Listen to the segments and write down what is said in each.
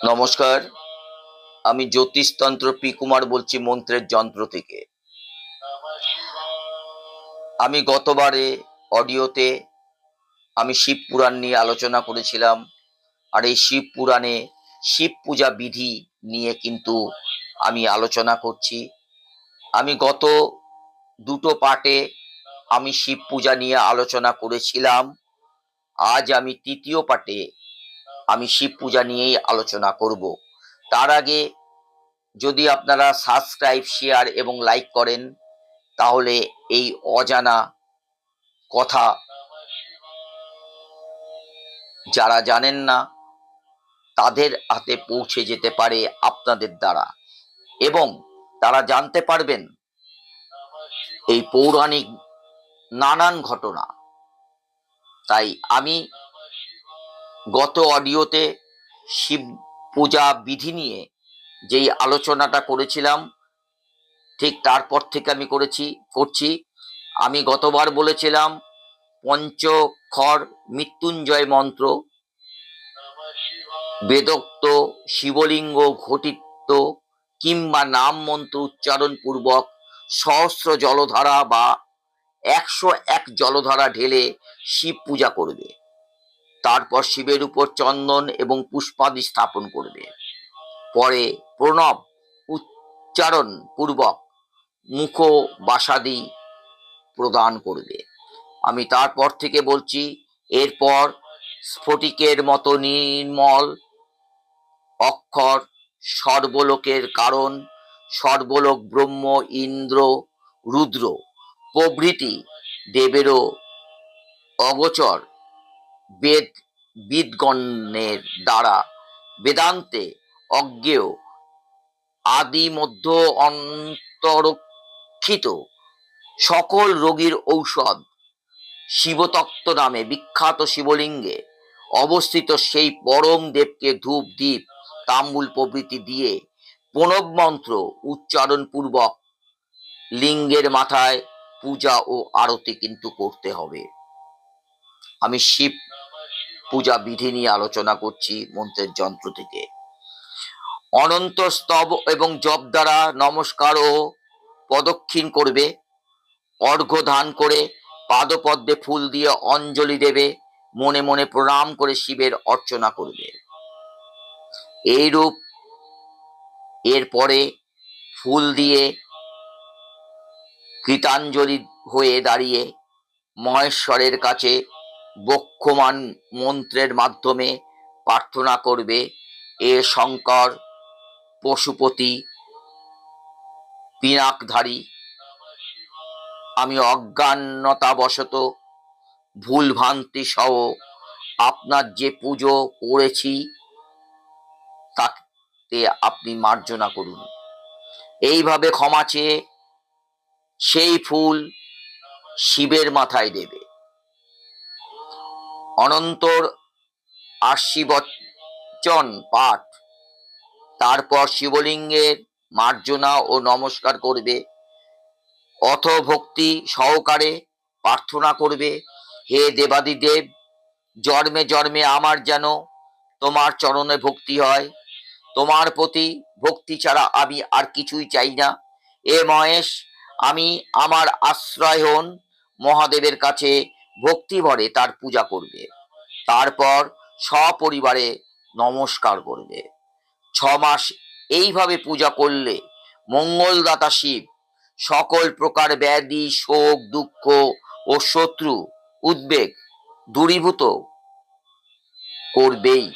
নমস্কার। আমি জ্যোতিষতন্ত্র পি কুমার বলছি মন্ত্রের যন্ত্র থেকে। আমি গতবারে অডিওতে আমি শিব পুরাণ নিয়ে আলোচনা করেছিলাম। আর এই শিব পুরাণে শিব পূজা বিধি নিয়ে কিন্তু আমি আলোচনা করছি। আমি গত দুটো পার্টে আমি শিব পূজা নিয়ে আলোচনা করেছিলাম। আজ আমি তৃতীয় পার্টে আমি শিব পূজা নিয়েই আলোচনা করব। তার আগে যদি আপনারা সাবস্ক্রাইব শেয়ার এবং লাইক করেন, তাহলে এই অজানা কথা যারা জানেন না, তাদের হাতে পৌঁছে যেতে পারে আপনাদের দ্বারা। এবং তারা জানতে পারবেন এই পৌরাণিক নানান ঘটনা। তাই আমি গত অডিওতে শিব পূজা বিধি নিয়ে যেই আলোচনাটা করেছিলাম, ঠিক তারপর থেকে আমি করেছি, করছি। আমি গতবার বলেছিলাম পঞ্চক্ষর মৃত্যুঞ্জয় মন্ত্র, বেদোক্ত শিবলিঙ্গ ঘটিত কিংবা নাম মন্ত্র উচ্চারণ পূর্বক সহস্র জলধারা বা একশো এক জলধারা ঢেলে শিব পূজা করবে। তারপর শিবের উপর চন্দন এবং পুষ্পাদি স্থাপন করবে। পরে প্রণব উচ্চারণ পূর্বক মুখ বাসাদি প্রদান করবে। আমি তারপর থেকে বলছি, এরপর স্ফটিকের মতো নির্মল অক্ষর, সর্বলোকের কারণ, সর্বলোক ব্রহ্ম, ইন্দ্র, রুদ্র প্রভৃতি দেবেরও অগোচর বেদ, বিদগণের দ্বারা বেদান্তে অজ্ঞেয় আদি মধ্য অন্তরক্ষিত সকল রোগীর ঔষধ শিবতত্ত্ব নামে বিখ্যাত শিবলিঙ্গে অবস্থিত সেই পরম দেবকে ধূপ দ্বীপ তাম্বুল প্রভৃতি দিয়ে প্রণব মন্ত্র উচ্চারণ পূর্বক লিঙ্গের মাথায় পূজা ও আরতি কিন্তু করতে হবে। আমি শিব পূজা বিধি নিয়ে আলোচনা করছি মন্ত্রের যন্ত্র থেকে। অনন্ত স্তব এবং জপ দ্বারা নমস্কার ও প্রদক্ষিণ করবে, অর্ঘ্য দান করে পাদপদ্মে ফুল দিয়ে অঞ্জলি দেবে, মনে মনে প্রণাম করে শিবের অর্চনা করবে। এইরূপ এরপরে ফুল দিয়ে কৃতাঞ্জলি হয়ে দাঁড়িয়ে মহেশ্বরের কাছে বক্ষমান মন্ত্রের মাধ্যমে প্রার্থনা করবে এ শঙ্কর পশুপতি পিনাকধারী। আমি অজ্ঞানতাবশত ভুল ভ্রান্তি সহ আপনার যে পুজো করেছি, তাতে আপনি মার্জনা করুন। এইভাবে ক্ষমা চেয়ে সেই ফুল শিবের মাথায় দেবে। অনন্তর আশি বচন পাঠ। তারপর শিবলিঙ্গের মার্জনা ও নমস্কার করবে। অথ ভক্তি সহকারে প্রার্থনা করবে, হে দেবাদিদেব, জন্মে জন্মে আমার যেন তোমার চরণে ভক্তি হয়। তোমার প্রতি ভক্তি ছাড়া আমি আর কিছুই চাই না। এ মহেশ, আমি আমার আশ্রয় হন মহাদেবের কাছে। ভক্তি ভরে তার পূজা করবে। তারপর সপরিবারে নমস্কার করবে। ছ মাস এইভাবে পূজা করলে মঙ্গলদাতা শিব সকল প্রকার ব্যাধি, শোক, দুঃখ ও শত্রু, উদ্বেগ দূরীভূত করবেই।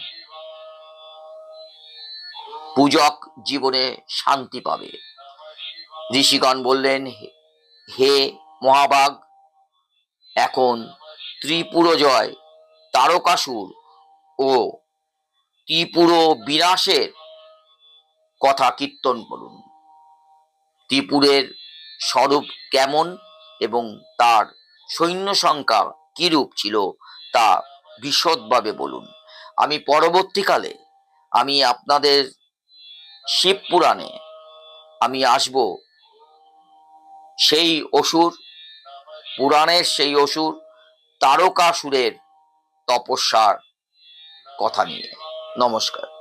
পূজক জীবনে শান্তি পাবে। ঋষিগণ বললেন "হে- হে মহাবাগ এখন ত্রিপুর জয় তারকাসুর ও ত্রিপুর বিনাশের কথা কীর্তন করুন। ত্রিপুরের স্বরূপ কেমন এবং তার সৈন্য সংখ্যা কিরূপ ছিল তা বিশদভাবে বলুন। আমি পরবর্তীকালে আমি আপনাদের শিব পুরাণে আমি আসব সেই অসুর পুরাণের সেই অসুর তারকাসুরের তপস্যার কথা নিয়ে। নমস্কার।